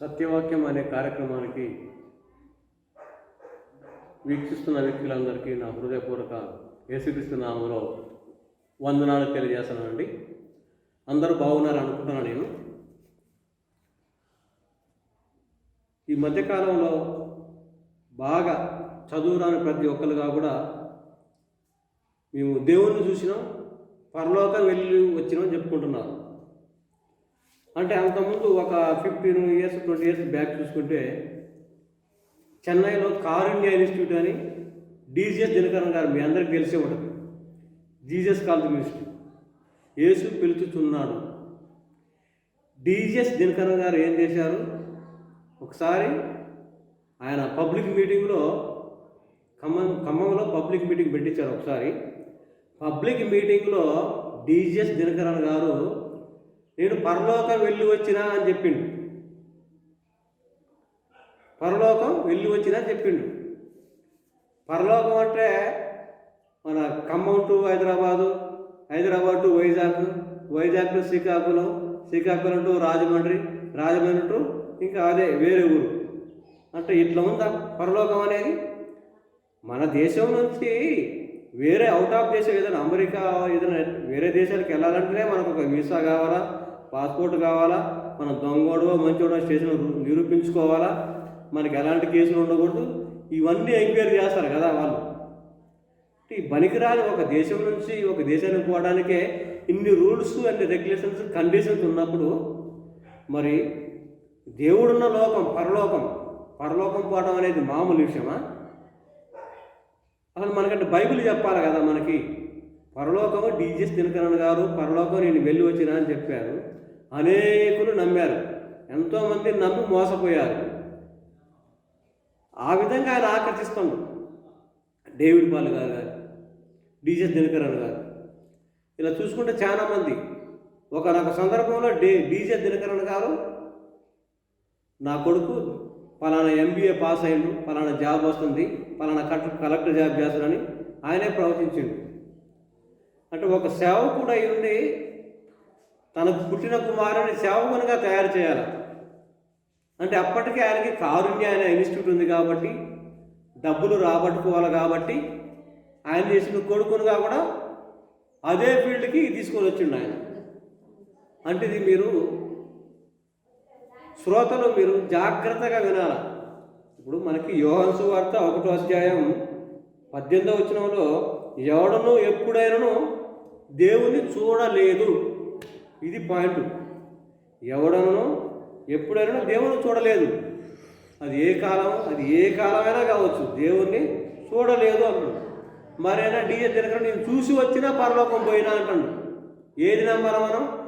సత్యవాక్యం అనే కార్యక్రమానికి వీక్షిస్తున్న వ్యక్తులందరికీ నా హృదయపూర్వక యేసుక్రీస్తు నామంలో వందనాలు తెలియజేస్తున్నానండి. అందరూ బాగున్నారు అనుకుంటున్నాను నేను. ఈ మధ్యకాలంలో బాగా చదువురాని ప్రతి ఒక్కరుగా కూడా మేము దేవుణ్ణి చూసినాం పరలోకం వెళ్ళి వచ్చినాం చెప్పుకుంటున్నారు. అంటే అంతకుముందు ఒక fifteen years twenty years back చూసుకుంటే చెన్నైలో కార్ ఇండియా ఇన్స్టిట్యూట్ అని డీజీఎస్ దినకరణ్ గారు మీ అందరికీ తెలిసే ఉంటుంది. జీజస్ కాలేజ్ ఇన్స్టిట్యూట్ యేసు పిలుచుచున్నాడు. డీజీఎస్ దినకరణ్ గారు ఏం చేశారు? ఒకసారి ఆయన పబ్లిక్ మీటింగ్లో ఖమ్మం ఖమ్మంలో పబ్లిక్ మీటింగ్ పెట్టించారు ఒకసారి. పబ్లిక్ మీటింగ్లో డీజీఎస్ దినకరణ్ గారు నేను పరలోకం వెళ్ళి వచ్చినా అని చెప్పిండు. పరలోకం వెళ్ళి వచ్చినా చెప్పిండు. పరలోకం అంటే మన Khammam to Hyderabad Hyderabad to Vizag Vizag to Srikakulam Srikakulam to Rajahmundry Rajahmundry to ఇంకా అదే వేరే ఊరు. అంటే ఇట్లా ఉందా పరలోకం అనేది? మన దేశం నుంచి వేరే అవుట్ ఆఫ్ దేశం ఏదైనా అమెరికా ఏదైనా వేరే దేశాలకు వెళ్ళాలంటేనే మనకు ఒక వీసా కావాలా? పాస్పోర్ట్ కావాలా? మనం దొంగోడో మంచోడో స్టేషన్ నిరూపించుకోవాలా? మనకి ఎలాంటి కేసులు ఉండకూడదు? ఇవన్నీ ఎంక్వైరీ చేస్తారు కదా వాళ్ళు. ఈ పనికిరాని ఒక దేశం నుంచి ఒక దేశానికి పోవడానికే ఇన్ని రూల్స్ అండ్ రెగ్యులేషన్స్ కండిషన్స్ ఉన్నప్పుడు మరి దేవుడున్న లోకం పరలోకం పరలోకం పోవడం అనేది మామూలు విషయమా? అసలు మనకంటే బైబిల్ చెప్పాలి కదా మనకి. పరలోకము డీజెస్ దినకరణ గారు పరలోకం నేను వెళ్ళి వచ్చినా అని చెప్పారు. అనేకులు నమ్మారు. ఎంతోమంది నమ్మి మోసపోయారు. ఆ విధంగా ఆయన ఆకర్షిస్తుండు. డేవిడ్ పాల్ గారు గారు డీజెస్ దినకరన్ గారు. ఇలా చూసుకుంటే చాలామంది ఒకనొక సందర్భంలో డే డీజే దినకరన్ గారు నా కొడుకు పలానా ఎంబీఏ పాస్ అయ్యిండు పలానా జాబ్ వస్తుంది పలానా కలెక్టర్ కలెక్టర్ జాబ్ చేస్తాడని ఆయనే ప్రవచించిండు. అంటే ఒక సేవకుడు అయి ఉండి తనకు పుట్టిన కుమారుని సేవకునిగా తయారు చేయాలి. అంటే అప్పటికే ఆయనకి కారుణ్య అనే ఇన్స్టిట్యూట్ ఉంది కాబట్టి డబ్బులు రాబట్టుకోవాలి కాబట్టి ఆయన చేసిన కొడుకునుగా కూడా అదే ఫీల్డ్కి తీసుకొని వచ్చిండు ఆయన. అంటే ఇది మీరు శ్రోతలు మీరు జాగ్రత్తగా వినాలి. ఇప్పుడు మనకి యోహన్సు వార్త ఒకటో అధ్యాయం పద్దెనిమిదో వచ్చినంలో ఎవడను ఎప్పుడైనాను దేవుని చూడలేదు. ఇది పాయింట్. ఎవడనో ఎప్పుడైనా దేవుని చూడలేదు. అది ఏ కాలం అది ఏ కాలమైనా కావచ్చు. దేవుణ్ణి చూడలేదు అన్నాడు మరైనా డీజే దినకరన్ నేను చూసి వచ్చినా పరలోకం పోయినా అంటాడు ఏది నమ్మాలా మనం?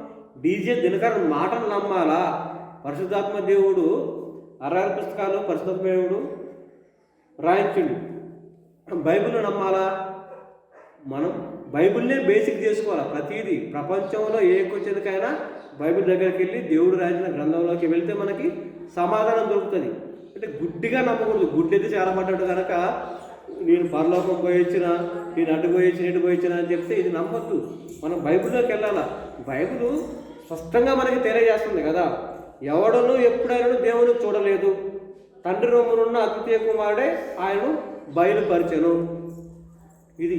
డీజే దినకరన్ మాటను నమ్మాలా? పరిశుద్ధాత్మ దేవుడు అరవై పుస్తకాలు పరిశుద్ధాత్మ దేవుడు రాయించుడు. బైబిల్ నమ్మాలా? మనం బైబిల్నే బేసిక్ చేసుకోవాలి? ప్రతిదీ. ప్రపంచంలో ఏ క్వశ్చన్కైనా బైబిల్ దగ్గరికి వెళ్ళి దేవుడు రాసిన గ్రంథంలోకి వెళ్తే మనకి సమాధానం దొరుకుతుంది. అంటే గుడ్డిగా నమ్మకూడదు గుడ్డెది చాలా పడ్డాడు కనుక నేను పరలోకం పోయొచ్చిన నేను అటు పోయొచ్చిన ఇటు పోయొచ్చిన అని చెప్తే ఇది నమ్మద్దు. మనం బైబిల్లోకి వెళ్ళాలా? బైబిల్ స్పష్టంగా మనకి తెలియజేస్తుంది కదా. ఎవడను ఎప్పుడైనా దేవుని చూడలేదు. తండ్రి రొమ్మునున్న అద్వితీయ కుమారుడే ఆయన బయలుపరిచను. ఇది.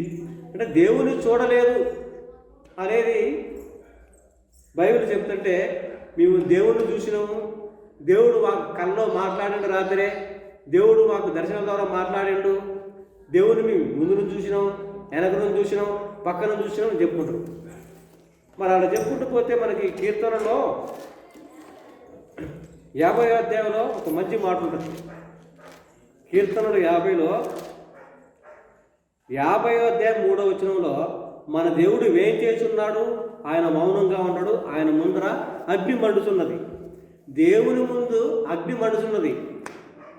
అంటే దేవుని చూడలేదు అనేది బైబిల్ చెప్తుంటే మేము దేవుణ్ణి చూసినాము దేవుడు మా కల్లో మాట్లాడిండు రాత్రే దేవుడు మాకు దర్శనం ద్వారా మాట్లాడిండు దేవుని మేము ముందు నుంచి చూసినాం వెనక నుంచి చూసినాం పక్కన చూసినాం అని చెప్పుకుంటాం. మరి అలా చెప్పుకుంటూ పోతే మనకి కీర్తనలో యాభై అధ్యాయంలో ఒక మంచి మాట ఉంటుంది. కీర్తనలు యాభైలో యాభై అధ్యాయం మూడో వచనంలో మన దేవుడు వేం చేస్తున్నాడు? ఆయన మౌనంగా ఉన్నాడు. ఆయన ముందర అగ్ని మండుతున్నది. దేవుని ముందు అగ్ని మండుతున్నది.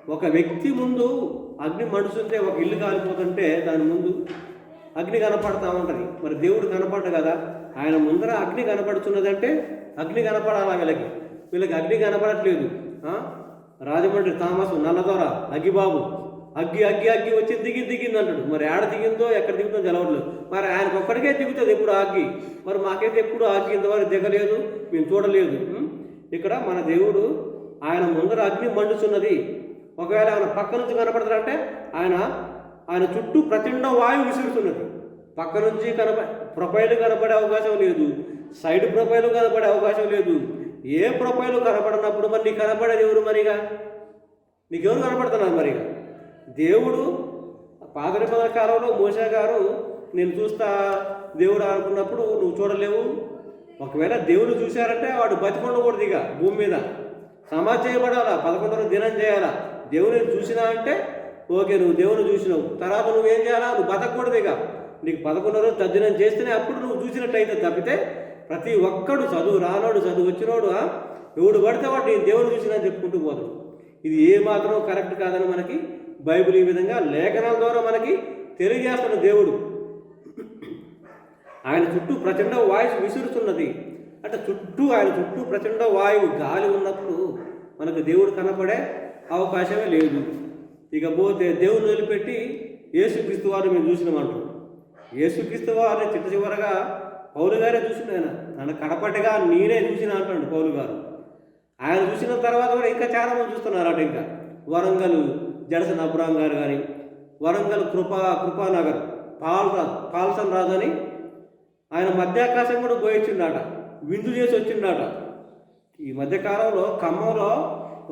ఒక వ్యక్తి ముందు అగ్ని మండుతుంటే ఒక ఇల్లు కాలిపోతుంటే దాని ముందు అగ్ని కనపడతా ఉంటుంది. మరి దేవుడు కనపడ్డు కదా? ఆయన ముందర అగ్ని కనపడుతున్నదంటే అగ్ని కనపడాలా వీళ్ళకి? వీళ్ళకి అగ్ని కనపడట్లేదు. రాజమండ్రి తామసు నల్లదొర అగిబాబు అగ్గి అగ్గి అగ్గి వచ్చి దిగి దిగింది అంటాడు మరి ఆడ దిగిందో ఎక్కడ దిగుతుందో తెలవట్లేదు. మరి ఆయనకు ఒక్కడికే దిగుతుంది ఎప్పుడు అగ్గి. మరి మాకైతే ఎప్పుడు అగ్గి ఇంతవరకు దిగలేదు మేము చూడలేదు. ఇక్కడ మన దేవుడు ఆయన ముందర అగ్ని మండుచున్నది. ఒకవేళ ఆయన పక్క నుంచి కనపడతారంటే ఆయన ఆయన చుట్టూ ప్రచండ వాయువు విసురుతున్నది. పక్క నుంచి కనప ప్రొఫైల్ కనపడే అవకాశం లేదు. సైడ్ ప్రొఫైల్ కనపడే అవకాశం లేదు. ఏ ప్రొఫైల్ కనపడినప్పుడు మరి నీకు కనపడేది ఎవరు మరిగా? నీకెవరు కనపడుతున్నారు మరిగా? దేవుడు పాదరిపద కాలంలో మోసా గారు నేను చూస్తా దేవుడు అనుకున్నప్పుడు నువ్వు చూడలేవు. ఒకవేళ దేవుడు చూశారంటే వాడు బతికొండకూడదు ఇక భూమి మీద. సమాజ్ చేయబడాలా? పదకొండవ దినం చేయాలా? దేవుని చూసినా అంటే ఓకే నువ్వు దేవుని చూసినావు. తర్వాత నువ్వేం చేయాలా? నువ్వు బతకూడదు ఇక నీకు పదకొండవ రోజు తద్దినం చేస్తేనే అప్పుడు నువ్వు చూసినట్టయితే తప్పితే ప్రతి ఒక్కడు చదువు రానోడు చదువు వచ్చినోడు ఎవడు పడితే వాడు నేను దేవుని చూసినా చెప్పుకుంటూ పోతాడు. ఇది ఏ మాత్రం కరెక్ట్ కాదని మనకి బైబిల్ ఈ విధంగా లేఖనాల ద్వారా మనకి తెలియజేస్తున్న దేవుడు. ఆయన చుట్టూ ప్రచండ వాయువు విసురుతున్నది. అంటే చుట్టూ ఆయన చుట్టూ ప్రచండ వాయువు గాలి ఉన్నప్పుడు మనకు దేవుడు కనపడే అవకాశమే లేదు. ఇక పోతే దేవుని వదిలిపెట్టి యేసుక్రీస్తు వారు మేము చూసినామంటారు యేసుక్రీస్తు వారిని చిట్ట చివరగా పౌలు గారే చూసిన ఆయన. నన్ను కడపటిగా నేనే చూసిన అంటాడు పౌలు గారు. ఆయన చూసిన తర్వాత కూడా ఇంకా చాలామంది చూస్తున్నారు అంటే ఇంకా. వరంగల్ జడస నబురాం గారు కానీ వరంగల్ కృపా కృపానగర్ పాల్రాజు పాల్సన్ రాజు అని ఆయన మధ్యాకాశం కూడా పోయొచ్చిండట విందు చేసి వచ్చిండట. ఈ మధ్యకాలంలో ఖమ్మంలో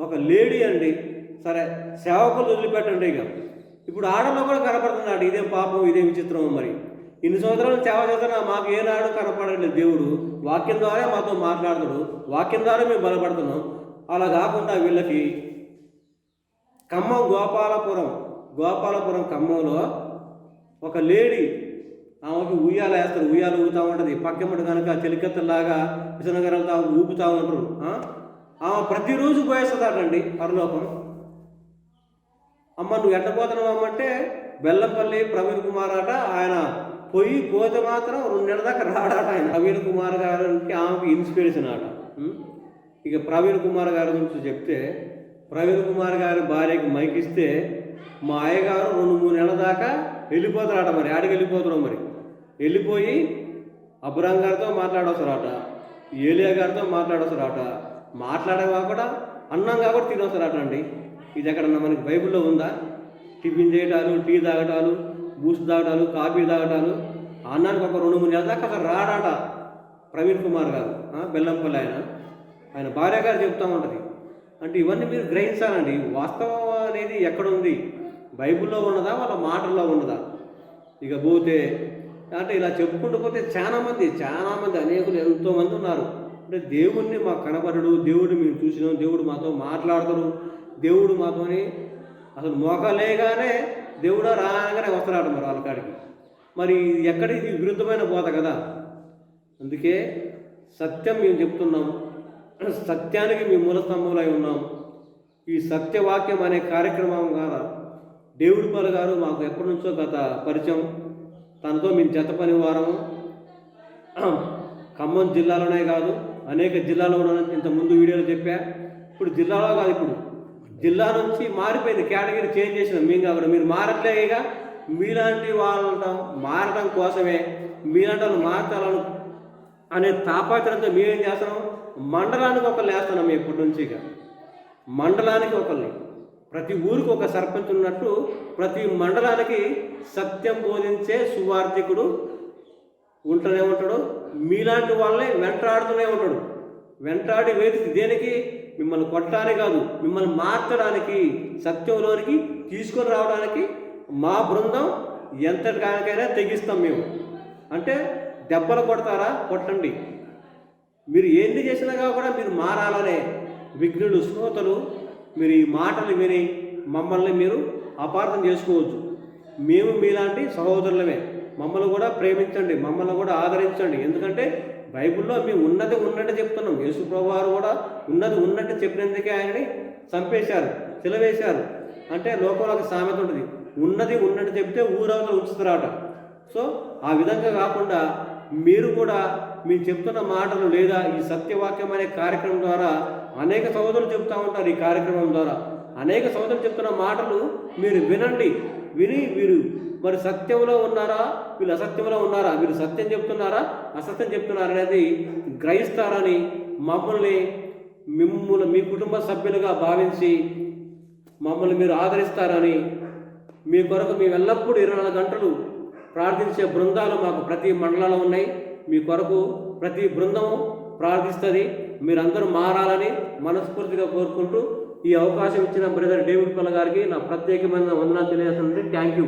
ఒక లేడీ అండి సరే సేవకులు వదిలిపెట్టండి ఇక. ఇప్పుడు ఆడలో కూడా కనపడుతున్నాడు ఇదేం పాపం ఇదేం విచిత్రం మరి. ఇన్ని సంవత్సరాలు సేవ చేస్తున్నా మాకు ఏనాడు కనపడలేదు దేవుడు వాక్యం ద్వారా మాతో మాట్లాడతాడు వాక్యం ద్వారా మేము బలపడుతున్నాం. అలా కాకుండా వీళ్ళకి ఖమ్మం గోపాలపురం. గోపాలపురం ఖమ్మంలో ఒక లేడీ ఆమెకి ఉయ్యాల వేస్తారు. ఉయ్యాలు ఊగుతూ ఉంటుంది. పక్కెమ్మటి కనుక చెలికత్తలాగా విజయనగరంతో ఊపుతూ ఉంటారు. ఆమె ప్రతిరోజు పోయేస్తుందటండి పరలోకం. అమ్మ నువ్వు ఎట్టపోతున్నావు అమ్మంటే బెల్లంపల్లి ప్రవీణ్ కుమార్ అట ఆయన పోయి పోతే మాత్రం రెండు నెలల దాకా రాడాట ఆయన. ప్రవీణ్ కుమార్ గారికి ఆమెకి ఇన్స్పిరేషన్ ఆట. ఇక ప్రవీణ్ కుమార్ గారి గురించి చెప్తే ప్రవీణ్ కుమార్ గారి భార్యకి మైకిస్తే మా అయ్యగారు రెండు మూడు నెలల దాకా వెళ్ళిపోతారట మరి. ఆడికి వెళ్ళిపోతారు మరి? వెళ్ళిపోయి అబ్రాం గారితో మాట్లాడవసరాట ఏలియా గారితో మాట్లాడవసరాట మాట్లాడగా కూడా అన్నం కాబట్టి తినవసరాట అండి. ఇది ఎక్కడన్నా మనకి బైబిల్లో ఉందా? టిఫిన్ చేయటాలు టీ తాగటాలు బూస్ట్ తాగటాలు కాఫీ తాగటాలు అన్నానికి ఒక రెండు మూడు నెలల దాకా అసలు రాడట ప్రవీణ్ కుమార్ గారు బెల్లంపల్లి ఆయన. ఆయన భార్య గారు చెప్తా ఉంటుంది అంటే ఇవన్నీ మీరు గ్రహించాలండి. వాస్తవం అనేది ఎక్కడుంది? బైబిల్లో ఉన్నదా? వాళ్ళ మాటల్లో ఉన్నదా? ఇక పోతే అంటే ఇలా చెప్పుకుంటూ పోతే చాలామంది చాలామంది అనేకులు ఎంతో మంది ఉన్నారు. అంటే దేవుణ్ణి మాకు కనబడడు దేవుడు మేము చూసినాం దేవుడు మాతో మాట్లాడతాడు దేవుడు మాతోని అసలు మోకలేగానే దేవుడు రాగానే వస్తున్నాడు మరి వాళ్ళ కాడికి. మరి ఎక్కడికి ఎక్కడ ఇది విరుద్ధమైన బోధ కదా. అందుకే సత్యం మేము చెప్తున్నాం. సత్యానికి మేము మూలస్తంభంలో ఉన్నాం. ఈ సత్యవాక్యం అనే కార్యక్రమం ద్వారా దేవుడి పాలు గారు మాకు ఎప్పటి నుంచో గత పరిచయం. తనతో మేము జత పని వారము ఖమ్మం జిల్లాలోనే కాదు అనేక జిల్లాలో ఇంత ముందు వీడియోలో చెప్పా. ఇప్పుడు జిల్లాలో కాదు ఇప్పుడు. జిల్లా నుంచి మారిపోయింది కేటగిరీ చేంజ్ చేసిన మేము కాబట్టి. మీరు మారట్లే ఇక. మీలాంటి వాళ్ళ మారడం కోసమే మీలాంటి వాళ్ళు మార్చాలను అనే తాపాత్రంతో మేమేం చేస్తున్నాం? మండలానికి ఒకళ్ళు వేస్తున్నాం ఇప్పటి నుంచి ఇక మండలానికి ఒకరిని ప్రతి ఊరికి ఒక సర్పంచ్ ఉన్నట్టు ప్రతి మండలానికి సత్యం బోధించే సువార్థికుడు ఉంటూనే ఉంటాడు. మీలాంటి వాళ్ళని వెంటాడుతూనే ఉంటాడు. వెంటాడి వేదిక దేనికి? మిమ్మల్ని కొట్టడానికి కాదు మిమ్మల్ని మార్చడానికి సత్యంలోనికి తీసుకొని రావడానికి మా బృందం ఎంతటికైనా తెగిస్తాం మేము. అంటే దెబ్బలు కొడతారా? కొట్టండి. మీరు ఏంది చేసినా కూడా మీరు మారాలనే విఘ్నుడు శ్రోతలు మీరు ఈ మాటలు విని మమ్మల్ని మీరు అపార్థం చేసుకోవచ్చు. మేము మీలాంటి సహోదరులమే. మమ్మల్ని కూడా ప్రేమించండి మమ్మల్ని కూడా ఆదరించండి. ఎందుకంటే బైబిల్లో మేము ఉన్నది ఉన్నట్టు చెప్తున్నాం. యేసు వారు కూడా ఉన్నది ఉన్నట్టు చెప్పినందుకే ఆయనని చంపేశారు చిలవేశారు. అంటే లోకంలో ఒక సామెత ఉంటుంది. ఉన్నది ఉన్నట్టు చెప్తే ఊరవతలు ఉంచుతారట. సో ఆ విధంగా కాకుండా మీరు కూడా మీరు చెప్తున్న మాటలు లేదా ఈ సత్యవాక్యం అనే కార్యక్రమం ద్వారా అనేక సోదరులు చెప్తా ఉంటారు ఈ కార్యక్రమం ద్వారా. అనేక సోదరులు చెప్తున్న మాటలు మీరు వినండి. విని మీరు మరి సత్యంలో ఉన్నారా? వీళ్ళు అసత్యంలో ఉన్నారా? మీరు సత్యం చెప్తున్నారా? అసత్యం చెప్తున్నారా అనేది గ్రహిస్తారని మమ్మల్ని మిమ్మల్ని మీ కుటుంబ సభ్యులుగా భావించి మమ్మల్ని మీరు ఆదరిస్తారని మీ కొరకు మేము ఎల్లప్పుడూ ఇరవై నాలుగు గంటలు ప్రార్థించే బృందాలు మాకు ప్రతి మండలంలో ఉన్నాయి. మీ కొరకు ప్రతి బృందము ప్రార్థిస్తుంది. మీరందరూ మారాలని మనస్ఫూర్తిగా కోరుకుంటూ ఈ అవకాశం ఇచ్చిన బ్రదర్ డేవిడ్ పల్ల గారికి నా ప్రత్యేకమైన వందనాలు తెలియజేస్తుంది థ్యాంక్ యూ